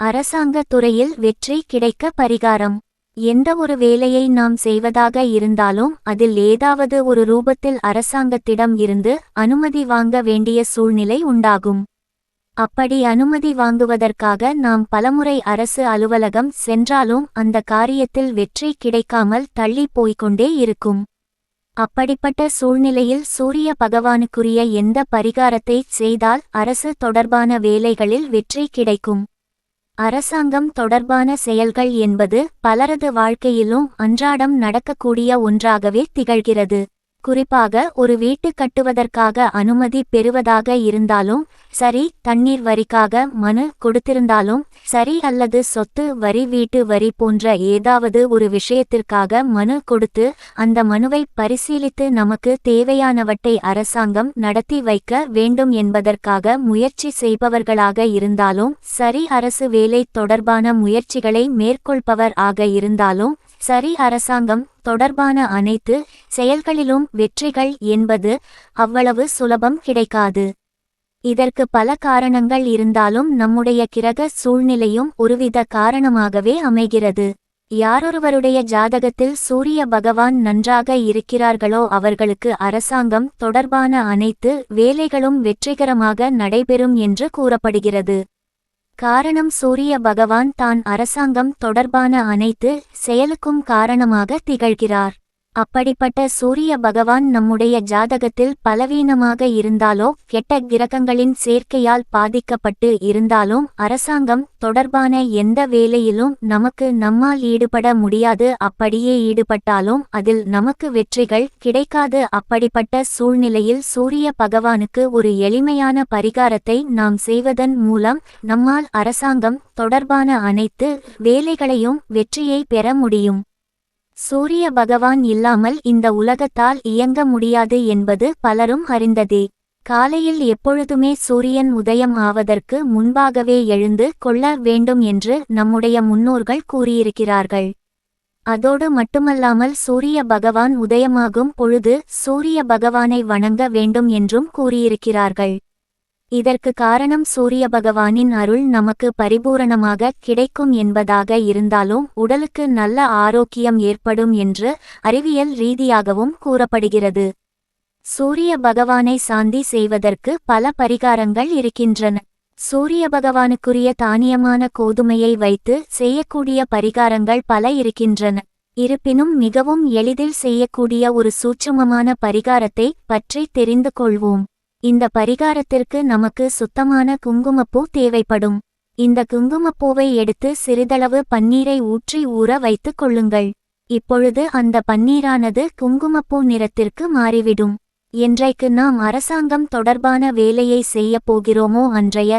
அரசாங்க துறையில் வெற்றி கிடைக்க பரிகாரம். எந்த ஒரு வேலையை நாம் செய்வதாக இருந்தாலும் அதில் ஏதாவது ஒரு ரூபத்தில் அரசாங்கத்திடம் இருந்து அனுமதி வாங்க வேண்டிய சூழ்நிலை உண்டாகும். அப்படி அனுமதி வாங்குவதற்காக நாம் பலமுறை அரசு அலுவலகம் சென்றாலும் அந்த காரியத்தில் வெற்றி கிடைக்காமல் தள்ளி போய்கொண்டே இருக்கும். அப்படிப்பட்ட சூழ்நிலையில் சூரிய பகவானுக்குரிய எந்த பரிகாரத்தை செய்தால் அரசு தொடர்பான வேலைகளில் வெற்றி கிடைக்கும். அரசாங்கம் தொடர்பான செயல்கள் என்பது பலரது வாழ்க்கையிலும் அன்றாடம் நடக்கக்கூடிய ஒன்றாகவே திகழ்கிறது. குறிப்பாக ஒரு வீட்டு கட்டுவதற்காக அனுமதி பெறுவதாக இருந்தாலும் சரி தண்ணீர் வரிக்காக மனு கொடுத்திருந்தாலும் சரி அல்லது சொத்து வரி வீட்டு வரி போன்ற ஏதாவது ஒரு விஷயத்திற்காக மனு கொடுத்து அந்த மனுவை பரிசீலித்து நமக்கு தேவையானவற்றை அரசாங்கம் நடத்தி வைக்க வேண்டும் என்பதற்காக முயற்சி செய்பவர்களாக இருந்தாலும் சரி அரசு வேலை தொடர்பான முயற்சிகளை மேற்கொள்பவர் ஆக இருந்தாலும் சரி அரசாங்கம் தொடர்பான அனைத்து செயல்களிலும் வெற்றிகள் என்பது அவ்வளவு சுலபம் கிடைக்காது. இதற்கு பல காரணங்கள் இருந்தாலும் நம்முடைய கிரக சூழ்நிலையும் ஒருவித காரணமாகவே அமைகிறது. யாரொருவருடைய ஜாதகத்தில் சூரிய பகவான் நன்றாக இருக்கிறார்களோ அவர்களுக்கு அரசாங்கம் தொடர்பான அனைத்து வேலைகளும் வெற்றிகரமாக நடைபெறும் என்று கூறப்படுகிறது. காரணம் சூரிய பகவான் தான் அரசாங்கம் தொடர்பான அனைத்து செயலுக்கும் காரணமாக திகழ்கிறார். அப்படிப்பட்ட சூரிய பகவான் நம்முடைய ஜாதகத்தில் பலவீனமாக இருந்தாலோ கெட்ட கிரகங்களின் சேர்க்கையால் பாதிக்கப்பட்டு இருந்தாலும் அரசாங்கம் தொடர்பான எந்த வேலையிலும் நமக்கு நம்மால் ஈடுபட முடியாது. அப்படியே ஈடுபட்டாலும் அதில் நமக்கு வெற்றிகள் கிடைக்காது. அப்படிப்பட்ட சூழ்நிலையில் சூரிய பகவானுக்கு ஒரு எளிமையான பரிகாரத்தை நாம் செய்வதன் மூலம் நம்மால் அரசாங்கம் தொடர்பான அனைத்து வேலைகளையும் வெற்றியை பெற முடியும். சூரிய பகவான் இல்லாமல் இந்த உலகத்தால் இயங்க முடியாது என்பது பலரும் அறிந்ததே. காலையில் எப்பொழுதுமே சூரியன் உதயம் ஆவதற்கு முன்பாகவே எழுந்து கொள்ள வேண்டும் என்று நம்முடைய முன்னோர்கள் கூறியிருக்கிறார்கள். அதோடு மட்டுமல்லாமல் சூரிய பகவான் உதயமாகும் பொழுது சூரிய பகவானை வணங்க வேண்டும் என்றும் கூறியிருக்கிறார்கள். இதற்கு காரணம் சூரிய பகவானின் அருள் நமக்கு பரிபூரணமாக கிடைக்கும் என்பதாக இருந்தாலும் உடலுக்கு நல்ல ஆரோக்கியம் ஏற்படும் என்று அறிவியல் ரீதியாகவும் கூறப்படுகிறது. சூரிய பகவானை சாந்தி செய்வதற்கு பல பரிகாரங்கள் இருக்கின்றன. சூரிய பகவானுக்குரிய தானியமான கோதுமையை வைத்து செய்யக்கூடிய பரிகாரங்கள் பல இருக்கின்றன. இருப்பினும் மிகவும் எளிதில் செய்யக்கூடிய ஒரு சூட்சுமமான பரிகாரத்தை பற்றி தெரிந்து கொள்வோம். இந்த பரிகாரத்திற்கு நமக்கு சுத்தமான குங்குமப்பூ தேவைப்படும். இந்த குங்குமப்பூவை எடுத்து சிறிதளவு பன்னீரை ஊற்றி ஊற வைத்துக் கொள்ளுங்கள். இப்பொழுது அந்த பன்னீரானது குங்குமப்பூ நிறத்திற்கு மாறிவிடும். என்றைக்கு நாம் அரசாங்கம் தொடர்பான வேலையை செய்யப் போகிறோமோ அன்றைய